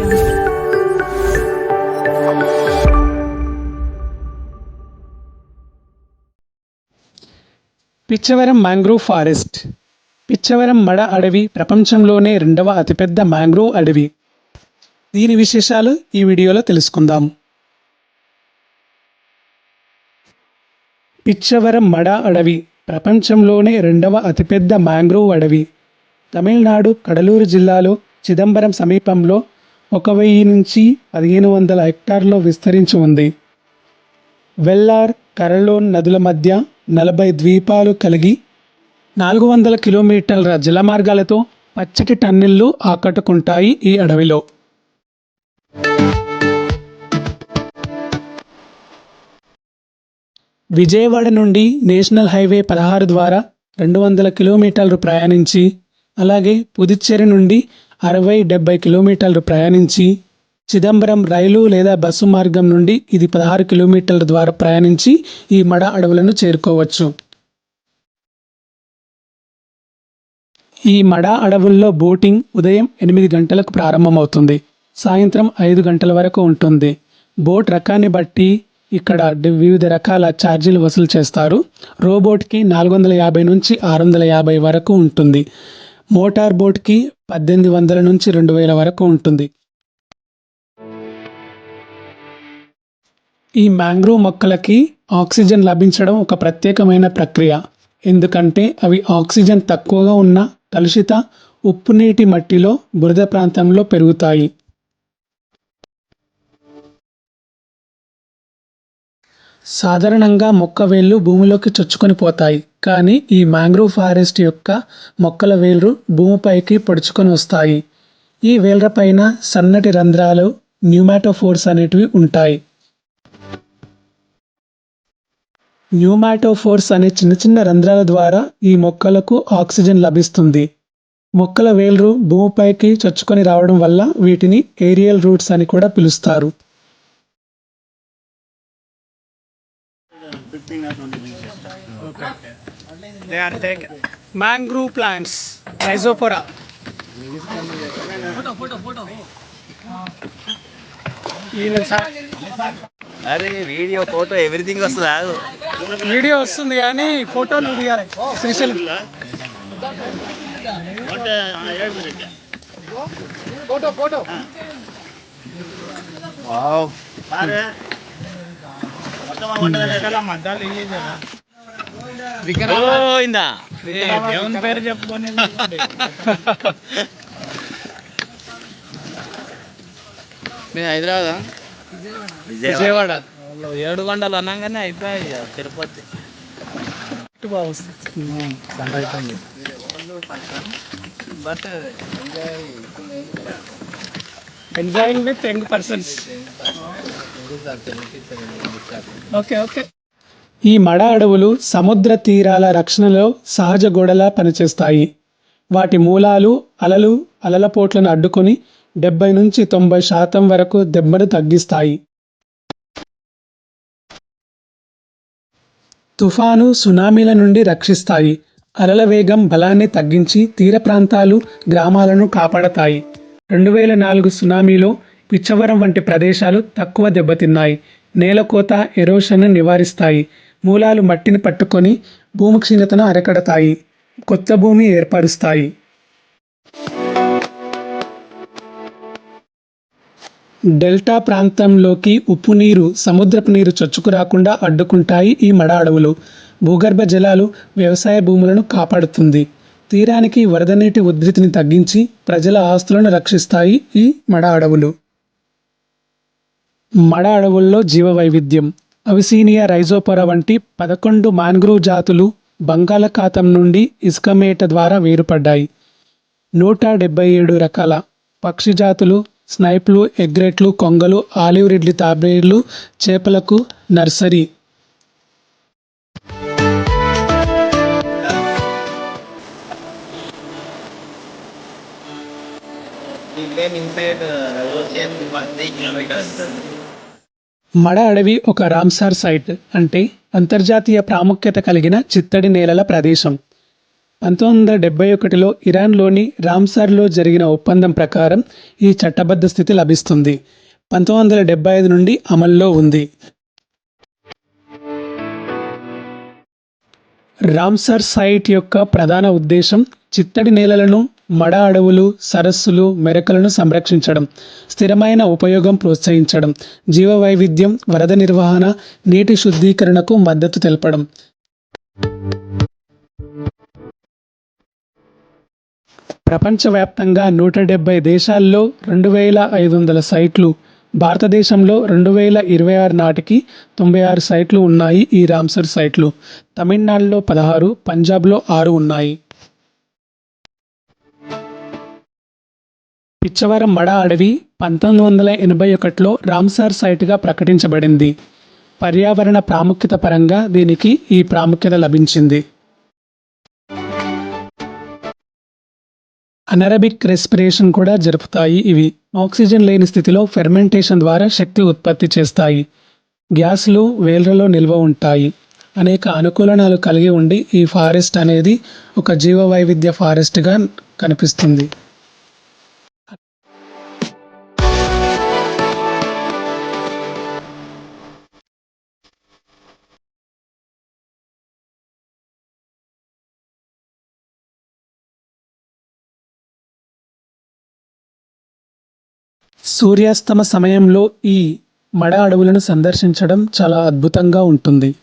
jungle. Pichavaram mangrove forest. Pichavaram మడ అడవి ప్రపంచంలోనే రెండవ అతిపెద్ద మ్యాంగ్రోవ్ అడవి. దీని విశేషాలు ఈ వీడియోలో తెలుసుకుందాం. పిచ్చవరం మడ అడవి ప్రపంచంలోనే రెండవ అతిపెద్ద మ్యాంగ్రోవ్ అడవి. తమిళనాడు కడలూరు జిల్లాలో చిదంబరం సమీపంలో ఒక వెయ్యి నుంచి పదిహేను వందల హెక్టార్లో విస్తరించి ఉంది. వెల్లార్ కరలోన్ నదుల మధ్య నలభై ద్వీపాలు కలిగి నాలుగు వందల కిలోమీటర్ల జలమార్గాలతో పచ్చటి టన్నెళ్ళు ఆకట్టుకుంటాయి ఈ అడవిలో. విజయవాడ నుండి నేషనల్ హైవే పదహారు ద్వారా రెండు వందల కిలోమీటర్లు ప్రయాణించి అలాగే పుదుచ్చేరి నుండి అరవై డెబ్బై కిలోమీటర్లు ప్రయాణించి చిదంబరం రైలు లేదా బస్సు మార్గం నుండి ఇది పదహారు కిలోమీటర్ల ద్వారా ప్రయాణించి ఈ మడ అడవులను చేరుకోవచ్చు. ఈ మడ అడవుల్లో బోటింగ్ ఉదయం ఎనిమిది గంటలకు ప్రారంభమవుతుంది. సాయంత్రం ఐదు గంటల వరకు ఉంటుంది. బోట్ రకాన్ని బట్టి ఇక్కడ వివిధ రకాల ఛార్జీలు వసూలు చేస్తారు. రోబోట్కి నాలుగు వందల యాభై నుంచి ఆరు వందల యాభై వరకు ఉంటుంది. మోటార్ బోట్కి పద్దెనిమిది వందల నుంచి రెండు వేల వరకు ఉంటుంది. ఈ మ్యాంగ్రోవ్ మొక్కలకి ఆక్సిజన్ లభించడం ఒక ప్రత్యేకమైన ప్రక్రియ. ఎందుకంటే అవి ఆక్సిజన్ తక్కువగా ఉన్న కలుషిత ఉప్పు నీటి మట్టిలో బురద ప్రాంతంలో పెరుగుతాయి. సాధారణంగా మొక్క వేళ్ళు భూమిలోకి చొచ్చుకొని పోతాయి కానీ ఈ మ్యాంగ్రోవ్ ఫారెస్ట్ యొక్క మొక్కల వేళ్ళు భూమిపైకి పొడుచుకొని వస్తాయి. ఈ వేళ్ళ పైన సన్నటి రంధ్రాలు న్యూమాటోఫోర్స్ అనేటివి ఉంటాయి. న్యూమాటోఫోర్స్ అనే చిన్న చిన్న రంధ్రాల ద్వారా ఈ మొక్కలకు ఆక్సిజన్ లభిస్తుంది. మొక్కల వేళ్ళు భూమిపైకి చొచ్చుకొని రావడం వల్ల వీటిని ఏరియల్ రూట్స్ అని కూడా పిలుస్తారు. They are taken. Mangrove plants rhizophora అరే వీడియో ఫోటో ఎవ్రీథింగ్ వస్తుంది ఆగు వీడియో వస్తుంది కానీ ఫోటోలు దిగాలి శ్రీశైలం వావ్ పోయిందా? దేవుని పేరు చెప్పుకొని మీ హైదరాబాదా? విజయవాడ. ఏడు గంటలు అనగానే అయిపోయాయి ఇక Tirupati. But enjoying with young persons okay okay. ఈ మడ అడవులు సముద్ర తీరాల రక్షణలో సహజ గోడలా పనిచేస్తాయి. వాటి మూలాలు అలలు అలల పోట్లను అడ్డుకొని డెబ్బై నుంచి తొంభై శాతం వరకు దెబ్బను తగ్గిస్తాయి. తుఫాను సునామీల నుండి రక్షిస్తాయి. అలల వేగం బలాన్ని తగ్గించి తీర ప్రాంతాలు గ్రామాలను కాపాడతాయి. రెండు వేల నాలుగు సునామీలో పిచ్చవరం వంటి ప్రదేశాలు తక్కువ దెబ్బతిన్నాయి. నేలకోత ఎరోషన్ను నివారిస్తాయి. మూలాలు మట్టిని పట్టుకొని భూమి క్షీణతను అరికడతాయి. కొత్త భూమి ఏర్పరుస్తాయి. డెల్టా ప్రాంతంలోకి ఉప్పు నీరు సముద్రపు నీరు చొచ్చుకు రాకుండా అడ్డుకుంటాయి ఈ మడ అడవులు భూగర్భ జలాలు వ్యవసాయ భూములను కాపాడుతుంది. తీరానికి వరద నీటి ఉధృతిని తగ్గించి ప్రజల ఆస్తులను రక్షిస్తాయి ఈ మడ అడవులు మడ అడవుల్లో జీవవైవిధ్యం. అవిసీనియా రైజోపొర వంటి పదకొండు మాన్గ్రూవ్ జాతులు బంగాళాఖాతం నుండి ఇసుకమేట ద్వారా వేరుపడ్డాయి. నూట డెబ్బై ఏడు రకాల పక్షి జాతులు స్నైప్లు ఎగ్రెట్లు కొంగలు ఆలివ్ రిడ్లీ తాబేళ్ళు చేపలకు నర్సరీ. మడ అడవి ఒక రామ్సార్ సైట్ అంటే అంతర్జాతీయ ప్రాముఖ్యత కలిగిన చిత్తడి నేలల ప్రదేశం. పంతొమ్మిది వందల డెబ్బై ఒకటిలో ఇరాన్లోని రామ్సార్లో జరిగిన ఒప్పందం ప్రకారం ఈ చట్టబద్ధ స్థితి లభిస్తుంది. పంతొమ్మిది వందల డెబ్బై ఐదు నుండి అమల్లో ఉంది. రామ్సార్ సైట్ యొక్క ప్రధాన ఉద్దేశం చిత్తడి నేలలను మడ అడవులు సరస్సులు మెరకలను సంరక్షించడం స్థిరమైన ఉపయోగం ప్రోత్సహించడం జీవ వైవిధ్యం వరద నిర్వహణ నీటి శుద్ధీకరణకు మద్దతు తెలపడం. ప్రపంచవ్యాప్తంగా నూట డెబ్బై దేశాల్లో రెండు వేల ఐదు వందల సైట్లు భారతదేశంలో రెండు వేల ఇరవై ఆరు నాటికి తొంభై ఆరు సైట్లు ఉన్నాయి ఈ రామ్సర్ సైట్లు. తమిళనాడులో పదహారు పంజాబ్లో ఆరు ఉన్నాయి. పిచ్చవరం మడ అడవి పంతొమ్మిది వందల ఎనభై ఒకటిలో రామ్సార్ సైట్గా ప్రకటించబడింది. పర్యావరణ ప్రాముఖ్యత పరంగా దీనికి ఈ ప్రాముఖ్యత లభించింది. అనరబిక్ రెస్పిరేషన్ కూడా జరుపుతాయి ఇవి. ఆక్సిజన్ లేని స్థితిలో ఫెర్మెంటేషన్ ద్వారా శక్తి ఉత్పత్తి చేస్తాయి. గ్యాస్లు వేలలో నిల్వ ఉంటాయి. అనేక అనుకూలనాలు కలిగి ఉండి ఈ ఫారెస్ట్ అనేది ఒక జీవవైవిధ్య ఫారెస్ట్గా కనిపిస్తుంది. సూర్యాస్తమ సమయంలో ఈ మడ అడవులను సందర్శించడం చాలా అద్భుతంగా ఉంటుంది.